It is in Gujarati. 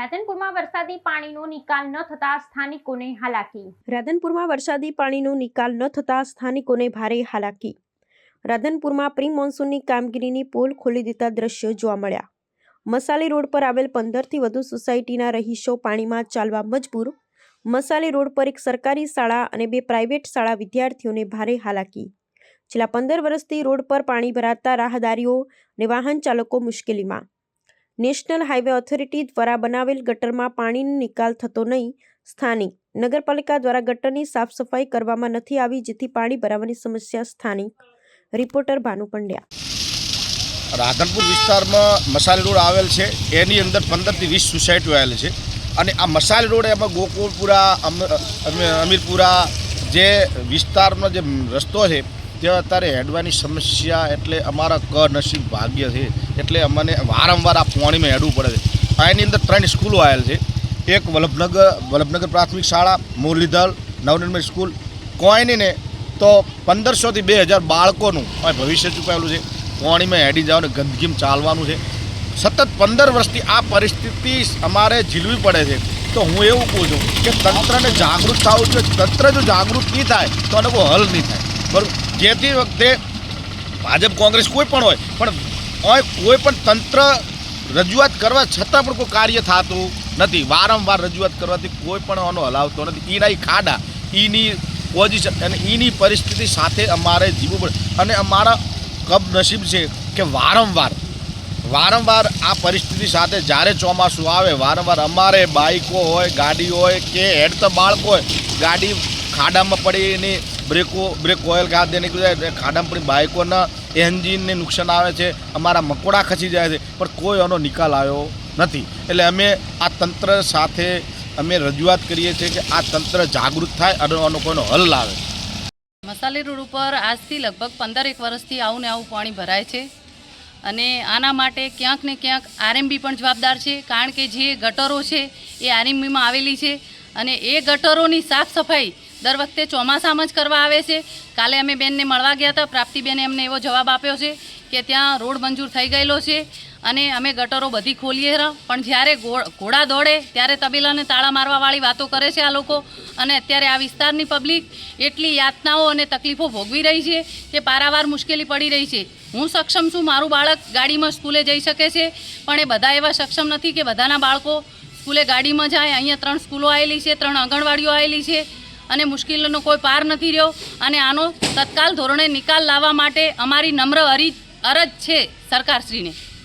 રાધનપુરમાં વરસાદી પાણીનો નિકાલ ન થતા સ્થાનિકોને હાલાકી. રાધનપુરમાં વરસાદી પાણીનો નિકાલ ન થતાં સ્થાનિકોને ભારે હાલાકી. રાધનપુરમાં પ્રી મોન્સૂનની કામગીરીની પોલ ખોલી દેતા દ્રશ્યો જોવા મળ્યા. મસાલી રોડ પર આવેલ પંદરથી વધુ સોસાયટીના રહીશો પાણીમાં ચાલવા મજબૂર. મસાલી રોડ પર એક સરકારી શાળા અને બે પ્રાઇવેટ શાળા વિદ્યાર્થીઓને ભારે હાલાકી. છેલ્લા પંદર વર્ષથી રોડ પર પાણી ભરાતા રાહદારીઓ અને વાહન ચાલકો મુશ્કેલીમાં. નેશનલ હાઈવે ઓથોરિટી દ્વારા બનાવેલ ગટરમાં પાણીનો નિકાલ થતો નહીં. સ્થાનિક નગરપાલિકા દ્વારા ગટરની સાફ સફાઈ કરવામાં નથી આવી, જેથી પાણી ભરાવાની સમસ્યા સ્થાનિક રિપોર્ટર ભાનુ પંડ્યા. રાધનપુર વિસ્તારમાં મસાલી રોડ આવેલ છે. એની અંદર પંદરથી વીસ સોસાયટીઓ આવેલી છે. અને આ મસાલી રોડ એમાં ગોકુળપુરા, અમ- અમ- અમીરપુરા જે વિસ્તારનો જે રસ્તો છે ત્યાં અત્યારે હેડવાની સમસ્યા એટલે અમારા કનસીબ ભાગ્ય છે. એટલે અમને વારંવાર આ પાણીમાં હેડવું પડે છે. એની અંદર ત્રણ સ્કૂલો આવેલ છે. એક વલ્લભનગર વલ્લભનગર પ્રાથમિક શાળા, મુરલીધર, નવનિર્મિત સ્કૂલ. કોઈનીને તો પંદરસોથી બે હજાર બાળકોનું ભવિષ્ય ચૂકાયેલું છે. પાણીમાં હેડી જવાનું, ગંદકીમાં ચાલવાનું છે. સતત પંદર વર્ષથી આ પરિસ્થિતિ અમારે ઝીલવી પડે છે. તો હું એવું કહું છું કે તંત્રને જાગૃત થવું જોઈએ. તંત્ર જો જાગૃત નહીં થાય, તો આનો કોઈ હલ નહીં થાય. બરાબર? જેથી વખતે ભાજપ કોંગ્રેસ કોઈ પણ હોય, પણ કોઈ પણ તંત્ર રજૂઆત કરવા છતાં પણ કોઈ કાર્ય થતું નથી. વારંવાર રજૂઆત કરવાથી કોઈ પણ આનો હલાવતો નથી. ઈ ખાડા, ઈની પોઝિશન અને ઈની પરિસ્થિતિ સાથે અમારે જીવવું પડે. અને અમારા કબ નસીબ છે કે વારંવાર વારંવાર આ પરિસ્થિતિ સાથે જ્યારે ચોમાસું આવે, વારંવાર અમારે બાઇકો હોય, ગાડી હોય કે હેડતા બાળકો હોય, ગાડી ખાડામાં પડી એની બ્રેકો બ્રેક ઓઇલ નીકળી જાય, એટલે ખાડામાં પડી બાઇકોના એન્જિનને નુકસાન આવે છે, અમારા મકોડા ખસી જાય છે, પણ કોઈ આનો નિકાલ આવ્યો નથી. એટલે અમે આ તંત્ર સાથે અમે રજૂઆત કરીએ છીએ કે આ તંત્ર જાગૃત થાય અને આનો કોઈનો હલ લાવે. મસાલી રોડ ઉપર આજથી લગભગ પંદર એક વર્ષથી આવું ને આવું પાણી ભરાય છે અને આના માટે ક્યાંક ને ક્યાંક આરએમબી પણ જવાબદાર છે, કારણ કે જે ગટરો છે એ આરએમબીમાં આવેલી છે અને એ ગટરોની સાફ સફાઈ દર વખતે ચોમાસામાં જ કરવા આવે છે. કાલે અમે બેનને મળવા ગયા હતા. પ્રાપ્તિબેને અમને એવો જવાબ આપ્યો છે કે ત્યાં રોડ મંજૂર થઈ ગયેલો છે અને અમે ગટરો બધી ખોલીએ પણ જ્યારે ઘોડા દોડે ત્યારે તબેલાને તાળા મારવાવાળી વાતો કરે છે આ લોકો. અને અત્યારે આ વિસ્તારની પબ્લિક એટલી યાતનાઓ અને તકલીફો ભોગવી રહી છે કે પારાવાર મુશ્કેલી પડી રહી છે. હું સક્ષમ છું મારું બાળક ગાડીમાં સ્કૂલે જઈ શકે છે, પણ એ બધા એવા સક્ષમ નથી કે બધાના બાળકો સ્કૂલે ગાડીમાં જાય. અહીંયા ત્રણ સ્કૂલો આવેલી છે, ત્રણ આંગણવાડીઓ આવેલી છે. અને મુશ્કેલીનો કોઈ પાર નથી રહ્યો. અને આનો તત્કાલ ધોરણે નિકાલ લાવવા માટે અમારી નમ્ર અરી અરજ છે સરકારશ્રીને.